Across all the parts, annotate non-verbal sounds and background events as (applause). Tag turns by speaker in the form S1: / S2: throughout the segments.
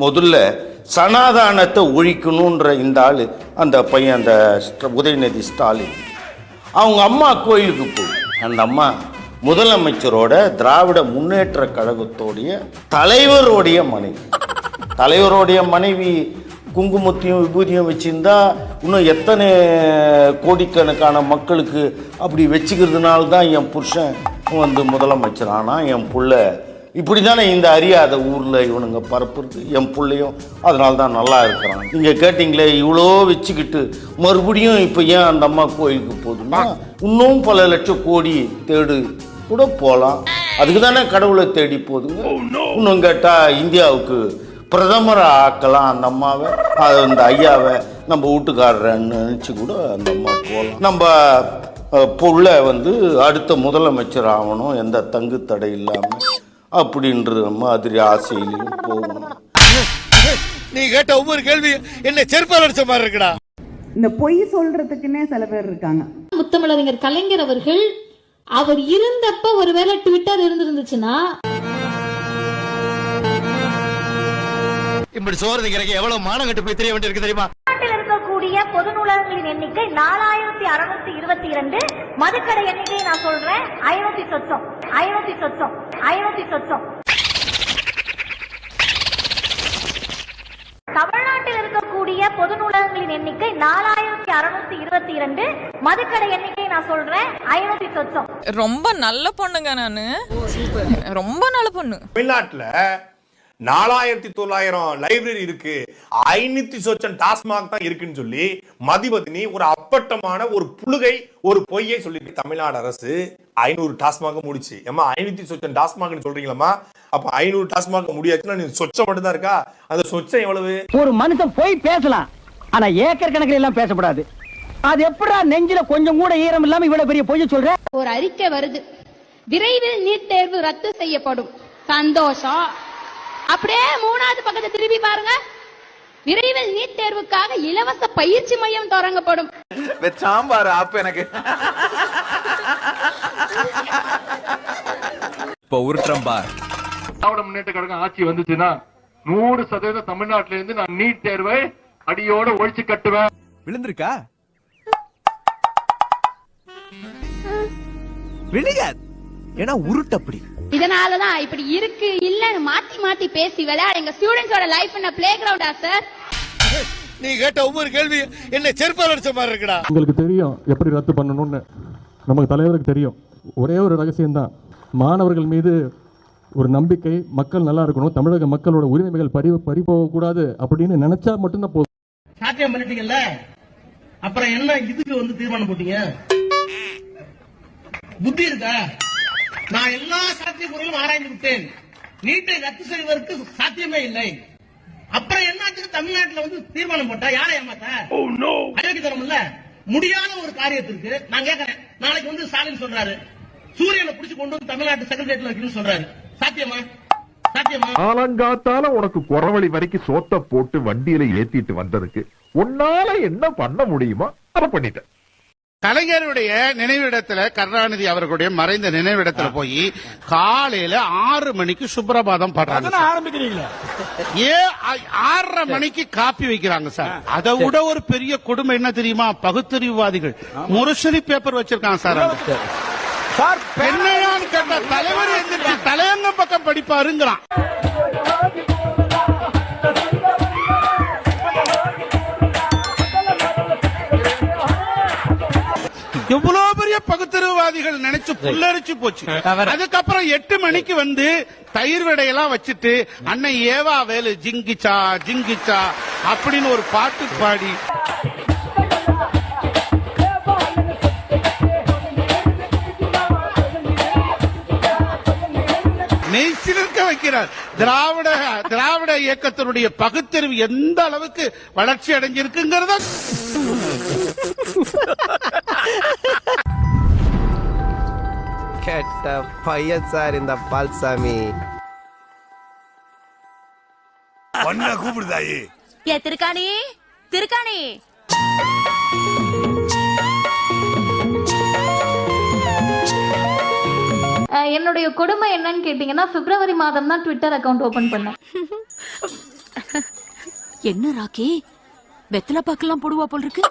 S1: முதல்ல சனாதானத்தை ஒழிக்கணுன்ற இந்த ஆள் அந்த பையன் அந்த ஸ்ட- உதயநிதி ஸ்டாலின். அவங்க அம்மா கோயிலுக்கு போய் அந்த அம்மா முதலமைச்சரோட திராவிட முன்னேற்ற கழகத்தோடைய தலைவருடைய மனைவி. தலைவருடைய மனைவி குங்குமத்தையும் விபூதியும் வச்சிருந்தா இன்னும் எத்தனை கோடிக்கணக்கான மக்களுக்கு அப்படி வச்சுக்கிறதுனால தான் என் புருஷன் வந்து முதலமைச்சர். ஆனால் என் புள்ள இப்படி தானே இந்த அறியாத ஊரில் இவனுங்க பரப்புறது? என் பிள்ளையும் அதனால தான் நல்லா இருக்கிறான். நீங்கள் கேட்டிங்களே இவ்வளோ வச்சுக்கிட்டு மறுபடியும் இப்போ ஏன் அந்த அம்மா கோயிலுக்கு போகுதுன்னா இன்னும் பல லட்சம் கோடி தேடு கூட போகலாம் அதுக்கு தானே கடவுளை தேடி போகுதுங்க. இன்னும் கேட்டால் இந்தியாவுக்கு பிரதமரை ஆக்கலாம் அந்த அம்மாவை. அது அந்த ஐயாவை நம்ம வீட்டுக்காரன்னு நினச்சி கூட அந்த அம்மா போகலாம் நம்ம புள்ள வந்து அடுத்த முதலமைச்சர் ஆகணும் எந்த தங்கு தடை இல்லாமல் அப்படின்ற மாதிரி ஆசையிலையும் போகணும்
S2: நீ கேட்ட ஒவ்வொரு கேள்வி என்ன செருப்பால் அடிச்ச மாதிரி இருக்குடா.
S3: இந்த பொய் சொல்றதுக்குன்னே சில பேர் இருக்காங்க.
S4: முத்தமிழறிஞர் கலைஞர் அவர்கள் அவர் இருந்தப்ப ஒருவேளை ட்விட்டர் இருந்திருந்துச்சுன்னா
S2: இப்படி சோறு திங்கிறக்கு எவ்வளவு மானம் கட்டு போய் தெரிய வேண்டியிருக்கு தெரியுமா?
S5: நாட்டில் இருக்கக்கூடிய பொது நூலகங்களின் எண்ணிக்கை நாலாயிரத்தி அறுநூத்தி இருபத்தி இரண்டு மதுக்கடை எண்ணிக்கை நான் சொல்றேன் ஐநூத்தி சொச்சம் ஐநூத்தி சொச்சம் ஐநூத்தி சொச்சம் தமிழ்நாட்டில் இருக்கக்கூடிய பொது நூலகங்களின் எண்ணிக்கை நாலாயிரத்தி அறுநூத்தி இருபத்தி இரண்டு மதுக்கடை எண்ணிக்கை நான் சொல்றேன் ஐநூத்தி சொச்சம்
S6: ரொம்ப நல்ல பொண்ணுங்க நானு. ரொம்ப நல்ல பொண்ணு.
S7: தமிழ்நாட்டுல நாலாயிரத்தி தொள்ளாயிரம் லைப்ரரி இருக்கு. ஐநூத்தி சொச்சம் டாஸ்மாக் தான் இருக்குன்னு சொல்லி மதிவதினி ஒரு அப்பட்டமான ஒரு புழுகை ஒரு பொய்யை சொல்லிட்டு தமிழ்நாடு அரசு ஐநூறு டாஸ்மாக முடிச்சு. ஏமா ஐநூத்தி சொச்சம் டாஸ்மாக்னு சொல்றீங்களா அப்ப ஐநூறு டாஸ்மாக் முடியாச்சுன்னா நீ சொச்சம் மட்டும் தான் இருக்கா? அந்த சொச்சம் எவ்வளவு?
S8: ஒரு மனுஷன் போய் பேசலாம். ஆனா ஏக்கர் கணக்கில் எல்லாம் பேசக்கூடாது அது எப்படா நெஞ்சில கொஞ்சம் கூட ஈரம் இல்லாம இவ்வளவு பெரிய பொய்ய சொல்ற?
S4: ஒரு அறிக்கை வருது. விரைவில் நீட் தேர்வு ரத்து செய்யப்படும். சந்தோஷம். அப்படியே மூணாவது பக்கத்தை திருப்பி பாருங்க. விரைவில் நீட் தேர்வுக்காக இலவச பயிற்சி மையம் தொடங்கப்படும்.
S9: சாம்பார் ஆப் எனக்கு. இப்ப பார்
S10: திராவிட முன்னேற்ற கழகம் ஆட்சி வந்துச்சுன்னா நூறு சதவீதம் தமிழ்நாட்டில இருந்து நான் நீட் தேர்வை அடியோட ஒழிச்சு கட்டுவேன்.
S9: விழுந்திருக்கா? விழுகாது ஏன்னா உருட்டு அப்படி.
S4: இதனாலதான் இப்படி இருக்கு இல்லன்னு மாத்தி மாத்தி பேசி விளையாட. எங்க ஸ்டூடெண்ட்ஸோட லைஃப் என்ன பிளே கிரவுண்டா சார்
S2: நீ கேட்ட ஒவ்வொரு கேள்வி என்ன செருப்பால் அடிச்ச மாதிரி இருக்குடா.
S10: உங்களுக்கு தெரியும் எப்படி ரத்து பண்ணணும்னு. நமக்கு தலைவருக்கு தெரியும். ஒரே ஒரு ரகசியம்தான். மாணவர்கள் மீது ஒரு நம்பிக்கை மக்கள் நல்லா இருக்கணும் தமிழக மக்களோட உரிமைகள் பறி பறி போகக்கூடாது அப்படின்னு நினைச்சா மட்டும்தான் போதும்.
S8: சாத்தியம் பண்ணிட்டீங்கல்ல? அப்புறம் என்ன இதுக்கு வந்து தீர்மானம் போட்டீங்க? புத்தி இருக்கா? நான் எல்லா சாத்திய முறையிலும் ஆராய்ந்து விட்டேன். நீட்டை ரத்து செய்வதற்கு சாத்தியமே இல்லை. அப்புறம் என்னத்துக்கு தமிழ்நாட்டுல வந்து தீர்மானம் போட்டா யாரை ஏமாத்த? அயோக்கியத்தனம் இல்ல முடியாத ஒரு காரியத்திற்கு நான் கேட்கறேன் நாளைக்கு வந்து ஸ்டாலின் சொல்றாரு. சூரியனை புடிச்சு கொண்டு வந்து தமிழ்நாட்டு செக்ரட்டரியேட்ல வைக்கணும்னு சொல்றாரு. சாத்தியமா? சாத்தியமா?
S10: காலங்காத்தால உனக்கு குறவழி வரைக்கும் சோத்த போட்டு வண்டியில ஏத்திட்டு வந்ததுக்கு உன்னால என்ன பண்ண முடியுமோ அதை பண்ணிட்டேன்.
S2: கலைஞருடைய நினைவிடத்துல கருணாநிதி அவர்களுடைய மறைந்த நினைவிடத்துல போய் காலையில ஆறு மணிக்கு சுப்பிரபாதம் பாடுறாங்க ஆரம்பிக்கிறீங்களா? ஏன் ஆறரை மணிக்கு காப்பி வைக்கிறாங்க சார். அதை விட ஒரு பெரிய கொடுமை என்ன தெரியுமா? பகுத்தறிவுவாதிகள். முரசொலி பேப்பர் வச்சிருக்காங்க சார் அங்க. என்னையான்னு கேட்ட தலைவர் எந்திரிச்சு தலையங்க பக்கம் படிப்பாருங்கிறான் எவ்வளவு பெரிய பகுத்தறிவுவாதிகள் நினைச்சு புல்லரிச்சு போச்சு. அதுக்கப்புறம் எட்டு மணிக்கு வந்து தயிர் விடையெல்லாம் வச்சுட்டு அன்னை ஏவா வேலு ஜிங்கிச்சா ஜிங்கிச்சா அப்படின்னு ஒரு பாட்டு பாடி. மெய்சிலிருக்க வைக்கிறார். திராவிட திராவிட இயக்கத்தினுடைய பகுத்தறிவு எந்த அளவுக்கு வளர்ச்சி அடைஞ்சிருக்குங்கிறத
S9: கெட்ட பையன் சார் இந்த பால்சாமி.
S7: கூப்பிடுதாயி?
S5: ஏ திருக்காணி திருக்காணி.
S4: என்னுடைய கொடுமை என்னன்னு கேட்டீங்கன்னா பிப்ரவரி மாதம் தான் ட்விட்டர் அக்கவுண்ட் ஓபன் பண்ணேன். (laughs) என்ன ராக்கி? வெத்தலை பாக்கெல்லாம் போடுவா போல் இருக்கு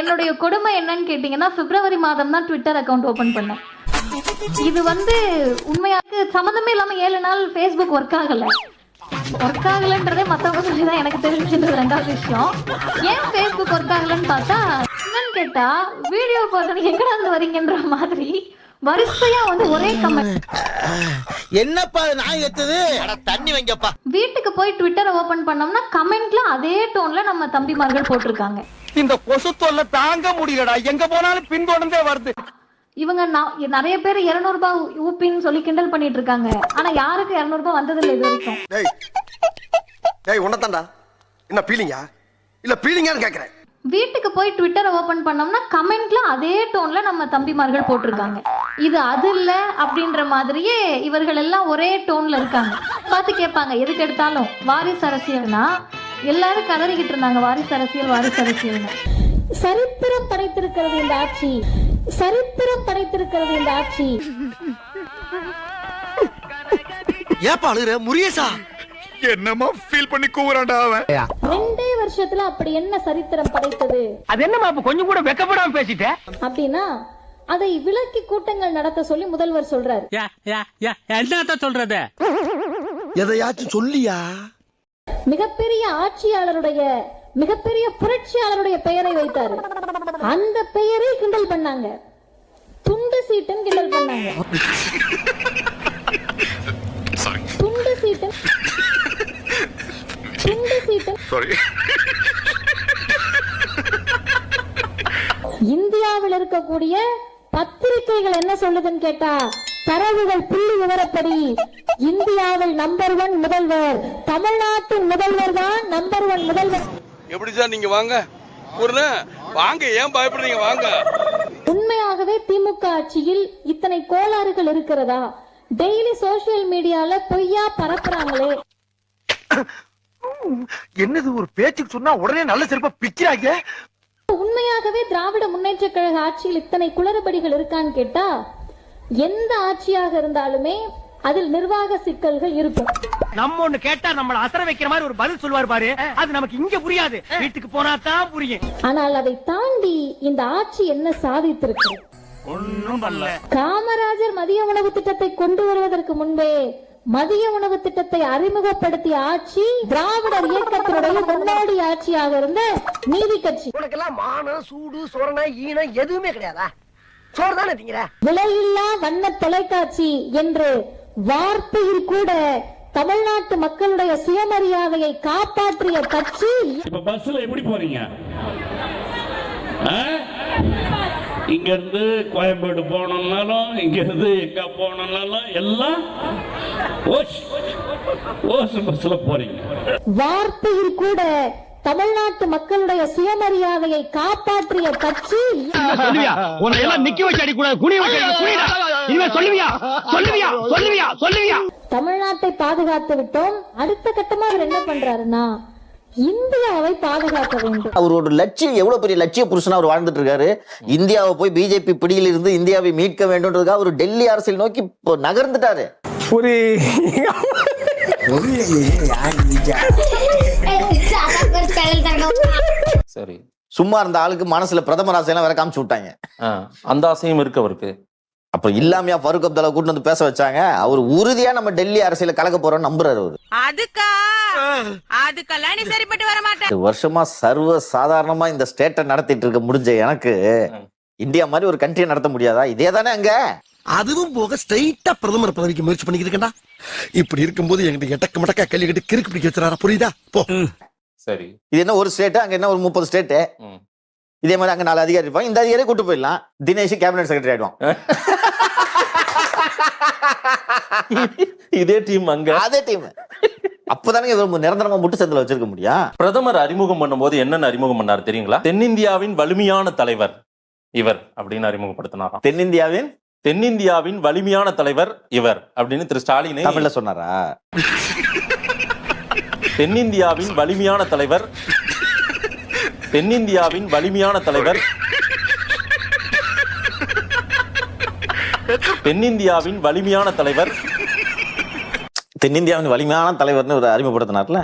S11: என்னுடைய கொடுமை என்னன்னு கேட்டீங்கன்னா பிப்ரவரி மாதம் தான் ட்விட்டர் அக்கவுண்ட் ஓபன் பண்ணேன். இது வந்து உண்மையாக சம்மந்தமே இல்லாம ஏழு நாள் ஃபேஸ்புக் ஒர்க் ஆகல. ஒர்க் ஆகலன்றதே மத்தவங்க சொல்லி தான் எனக்கு தெரிஞ்சுன்றது ரெண்டாவது விஷயம். ஏன் ஃபேஸ்புக் ஒர்க் ஆகலன்னு பார்த்தா என்னன்னு கேட்டா வீடியோ போடுறது எங்கடா இருந்து வரீங்கன்ற மாதிரி வரிசையா வந்து ஒரே கமெண்ட்
S12: என்னப்பா நான் எத்தது? தண்ணி வைங்கப்பா.
S11: வீட்டுக்கு போய் ட்விட்டரை ஓபன் பண்ணோம்னா கமெண்ட்ல அதே டோன்ல நம்ம தம்பிமார்கள் போட்டிருக்காங்க.
S12: இந்த கொசு தொல்லை தாங்க முடியலடா. எங்க போனாலும் பின்தொடர்ந்தே வருது.
S11: இவங்க நிறைய பேர் 200 ரூபாய் ஊப்பின்னு சொல்லி கிண்டல் பண்ணிட்டு இருக்காங்க ஆனா யாருக்கு 200 ரூபாய் வந்ததில்லை இது வரைக்கும்?
S12: டேய் டேய் உன்னதான்டா என்ன பீலிங்கா இல்ல பீலிங்கான்னு கேக்குறேன்.
S11: வீட்டுக்கு போய் ட்விட்டரை ஓபன் பண்ணோம்னா கமெண்ட்ல அதே டோன்ல நம்ம தம்பிமார்கள் போட்டிருக்காங்க. இது அது இல்ல அப்படின்ற மாதிரியே இவர்கள் எல்லாம் ஒரே டோன்ல இருக்காங்க. பார்த்து கேட்பாங்க எதுக்கு எடுத்தாலும்? வாரிசு அரசியல்னா? எல்லாரும் கதறிக்கிட்டு இருந்தாங்க வாரிசு அரசியல் வாரிசு அரசியல்னு. சரித்திரம் படைத்திருக்கிறது இந்த ஆட்சி. சரித்திரம் படைத்திருக்கிறது இந்த ஆட்சி.
S12: ஏப்பா அழுகுற? முருகேசா.
S7: என்னமா ஃபீல் பண்ணி கூவுறான்டா அவன்.
S11: ரெண்டே வருஷத்துல அப்படி என்ன சரித்திரம் படைத்தது?
S12: அது என்னமா அப்ப கொஞ்சம் கூட வெக்கப்படாம பேசிட்ட?
S11: அப்படின்னா அதை விலக்கி கூட்டங்கள் நடத்த சொல்லி முதல்வர் சொல்றாரு.
S12: என்னத்த சொல்றது? எதையாச்சும் சொல்லியா?
S11: மிகப்பெரிய ஆட்சியாளருடைய மிகப்பெரிய புரட்சியாளருடைய பெயரை வைத்தாரு. அந்த பெயரை கிண்டல் பண்ணாங்க. துண்டு சீட்டன் கிண்டல் பண்ணாங்க. துண்டு சீட்டன் துண்டு சீட்டன் இந்தியாவில் இருக்கக்கூடிய பத்திரிகைகள் என்ன சொல்லுதுன்னு கேட்டா தரவுகள் புள்ளி விவரப்படி இந்தியாவில் நம்பர் ஒன் முதல்வர். தமிழ்நாட்டின் முதல்வர் தான் நம்பர் ஒன் முதல்வர்.
S12: எப்படி சார் நீங்க வாங்க? வாங்க ஏன் பயப்படுறீங்க? வாங்க.
S11: உண்மையாகவே திமுக ஆட்சியில் இத்தனை கோளாறுகள் இருக்கிறதா? டெய்லி சோசியல் மீடியால பொய்யா பரப்புறாங்களே.
S12: என்னது ஒரு பேச்சுக்கு சொன்னா உடனே நல்ல சிறப்பா பிக்கிறாங்க
S11: உண்மையாகவே திராவிட முன்னேற்ற கழக ஆட்சியில் இத்தனை குளறுபடிகள் இருக்கான்னு கேட்டா எந்த ஆட்சியாக இருந்தாலுமே அதில் நிர்வாக சிக்கல்கள் இருக்கும்.
S12: நம்ம ஒண்ணு கேட்டா நம்மள அசர வைக்கிற மாதிரி ஒரு பதில் சொல்லுவார் பாரு. அது நமக்கு இங்க புரியாது. வீட்டுக்கு போனா தான் புரியும்.
S11: ஆனால் அதை தாண்டி இந்த ஆட்சி என்ன சாதித்திருக்கு? காமராஜர் மதிய உணவு திட்டத்தை கொண்டு வருவதற்கு முன்பே மதிய உணவு திட்டத்தை அறிமுகப்படுத்திய ஆட்சி திராவிடர் இயக்கத்தினுடைய முன்னோடி ஆட்சியாக இருந்த நீதி கட்சி.
S12: உனக்கெல்லாம் மானம் சூடு சொரணை ஈனம் எதுவுமே கிடையாதா? சோறு தானே திங்கிற?
S11: விலையில்லா வண்ண தொலைக்காட்சி என்று வார்த்தையில் கூட தமிழ்நாட்டு மக்களுடைய சுயமரியாதையை காப்பாற்றிய கட்சி
S10: இப்ப பஸ்ல எப்படி போறீங்க? இங்க இருந்து கோயம்பேடு போனோம்னாலும் இங்க இருந்து எங்க போனோம்னாலும் எல்லாம் ஓஸ் பஸ்ல போறீங்க.
S11: வார்த்தையில் கூட தமிழ்நாட்டு மக்களுடைய சுயமரியாதையை காப்பாற்றிய கட்சி
S12: சொல்லுவியா உன்னை எல்லாம் நிக்க வச்சு அடிக்கூடாது குனி வச்சு அடி, குனிடா. இனிமே சொல்லுவியா? சொல்லுவியா? சொல்லுவியா? சொல்லுவியா?
S11: தமிழ்நாட்டை பாதுகாத்து விட்டோம். அடுத்த கட்டமா அவர் என்ன பண்றாருன்னா இந்தியாவை பாதுகாக்க வேண்டும்.
S13: அவரோட லட்சியம் எவ்வளவு பெரிய லட்சிய புருஷனா அவர் வாழ்ந்துட்டு இருக்காரு? இந்தியாவை போய் பிஜேபி பிடியில் இருந்து இந்தியாவை மீட்க வேண்டும்ன்றதுக்காக அவர் டெல்லி அரசியல் நோக்கி இப்போ நகர்ந்துட்டாரு.
S14: ஒரு
S15: சரி.
S13: சும்மா இருந்த ஆளுக்கு மனசுல பிரதமர் ஆசையெல்லாம் வேற காமிச்சு விட்டாங்க.
S15: அந்த ஆசையும் இருக்கு அவருக்கு.
S13: அப்ப இல்லாமையா ஃபருக் அப்துல்லா கூட்டு வந்து பேச வச்சாங்க. அவர் உறுதியா நம்ம டெல்லி அரசியல கலக்க போறோம்னு நம்புறாரு அவரு.
S16: அதுக்கா? அதுக்கெல்லாம் நீ சரிப்பட்டு வர மாட்டேன்
S13: வருஷமா சர்வ சாதாரணமா இந்த ஸ்டேட்டை நடத்திட்டு இருக்க முடிஞ்ச எனக்கு இந்தியா மாதிரி ஒரு கண்ட்ரியை நடத்த முடியாதா? இதே தானே அங்க.
S12: அதுவும் போக ஸ்ட்ரைட்டா பிரதமர் பதவிக்கு முயற்சி பண்ணிக்கிட்டு இப்படி இருக்கும்போது எங்கிட்ட எட்டக்க மடக்கா கேள்வி கேட்டு கிறுக்கு பிடிக்க வச்சுறாரா புரியுதா? போ.
S15: சரி.
S13: இது என்ன ஒரு ஸ்டேட் அங்க என்ன ஒரு முப்பது ஸ்டேட்டு. இதே மாதிரி அங்க நாலு அதிகாரி இருப்பாங்க. இந்த அதிகாரியை கூட்டு போயிடலாம். தினேஷ் கேபினட் செக்ரட்டரி ஆயிடுவான். (laughs)
S15: இதே டீம் அங்க.
S13: அதே டீம் அப்பதானே நிரந்தரமா முட்டு சந்தில வச்சிருக்க முடியும்
S15: பிரதமர் அறிமுகம் பண்ணும்போது என்னென்ன அறிமுகம் பண்ணார் தெரியுங்களா? தென்னிந்தியாவின் வலிமையான தலைவர் இவர் அப்படின்னு அறிமுகப்படுத்தினாராம்.
S13: தென்னிந்தியாவின்?
S15: தென்னிந்தியாவின் வலிமையான தலைவர் இவர் அப்படின்னு திரு ஸ்டாலினை
S13: தமிழ்ல சொன்னாரா?
S15: தென்னிந்தியாவின் வலிமையான தலைவர் தென்னிந்தியாவின் வலிமையான தலைவர் தென்னிந்தியாவின் வலிமையான தலைவர்
S13: தென்னிந்தியாவின் வலிமையான தலைவர்னு ஒரு அறிமுகப்படுத்தினார்ல?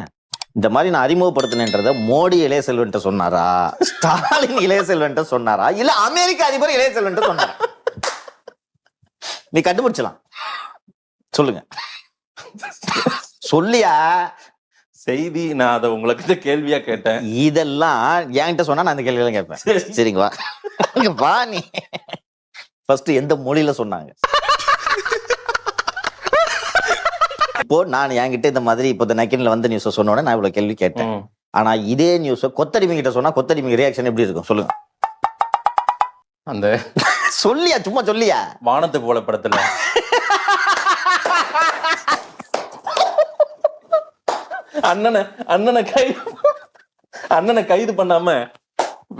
S13: இந்த மாதிரி நான் அறிமுகப்படுத்தினேன்றத மோடி இளைய செல்வன்ட்ட சொன்னாரா? ஸ்டாலின் இளைய செல்வன்ட்ட சொன்னாரா? இல்ல அமெரிக்க அதிபர் இளைய செல்வன்ட்ட சொன்னாரா? நீ கண்டுபிடிச்சலாம் சொல்லுங்க. சொல்லியா?
S15: செய்தி நான் அதை உங்களுக்கு கேள்வியா கேட்டேன்.
S13: இதெல்லாம் என்கிட்ட சொன்னா நான் அந்த கேள்வியெல்லாம் கேட்பேன். சரிங்களா வா. நீ. ஃபர்ஸ்ட் எந்த மொழியில சொன்னாங்க? இப்போ நான் என்கிட்ட இந்த மாதிரி இப்போ இந்த நக்கின்ல வந்த நியூஸ் சொன்ன உடனே நான் இவ்வளவு கேள்வி கேட்டேன். ஆனா இதே நியூஸ் கொத்தடிமை கிட்ட சொன்னா கொத்தடிமை ரியாக்ஷன் எப்படி இருக்கும்? சொல்லுங்க.
S15: அந்த
S13: சொல்லியா? சும்மா சொல்லியா?
S15: வானத்து போல படத்துல. (laughs) அண்ணனை அண்ணனை கை அண்ணனை கைது பண்ணாம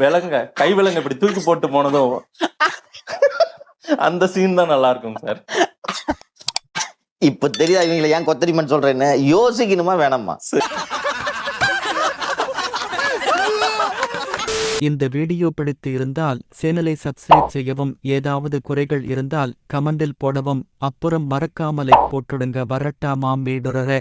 S15: விலங்க கை விலங்க இப்படி தூக்கி போட்டு போனதும் அந்த சீன் தான் நல்லா இருக்கும் சார்
S13: இப்ப தெரியுதா இவங்களை ஏன் கொத்தடிமைன்னு சொல்றேன்னு? யோசிக்கணுமா வேணாமா?
S17: இந்த வீடியோ பிடித்து இருந்தால் சேனலை சப்ஸ்கிரைப் செய்யவும் ஏதாவது குறைகள் இருந்தால் கமெண்டில் போடவும் அப்புறம் மறக்காமலை போட்டுடுங்க. வரட்டாமாம் வீடுறர.